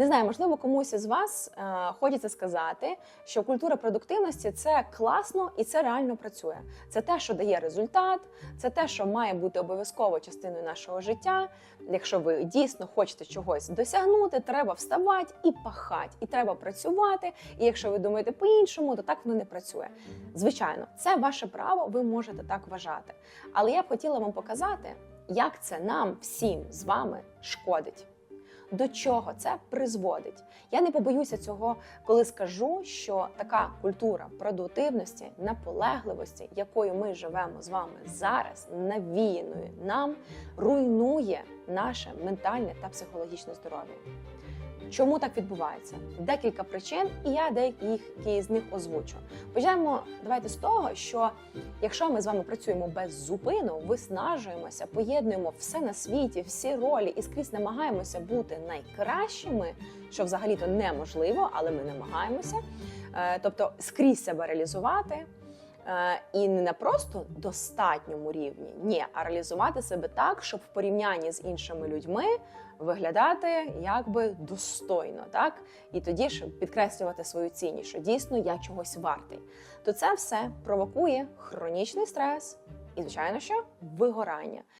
Не знаю, можливо, комусь із вас е, хочеться сказати, що культура продуктивності це класно і це реально працює. Це те, що дає результат, це те, що має бути обов'язково частиною нашого життя. Якщо ви дійсно хочете чогось досягнути, треба вставати і пахати, і треба працювати. І якщо ви думаєте по-іншому, то так воно не працює. Звичайно, це ваше право, ви можете так вважати. Але я б хотіла вам показати, як це нам всім з вами шкодить. До чого це призводить? Я не побоюся цього, коли скажу, що така культура продуктивності, наполегливості, якою ми живемо з вами зараз, навіяною нам, руйнує наше ментальне та психологічне здоров'я. Чому так відбувається? Декілька причин, і я деякі з них озвучу. Почнемо давайте з того, що якщо ми з вами працюємо без зупину, виснажуємося, поєднуємо все на світі, всі ролі і скрізь намагаємося бути найкращими, що взагалі-то неможливо, але ми намагаємося. Е, Тобто скрізь себе реалізувати. Е, І не на просто достатньому рівні, ні, а реалізувати себе так, щоб в порівнянні з іншими людьми виглядати якби достойно, так і тоді ж підкреслювати свою цінність, що дійсно я чогось вартий. То це все провокує хронічний стрес і, звичайно, що вигорання.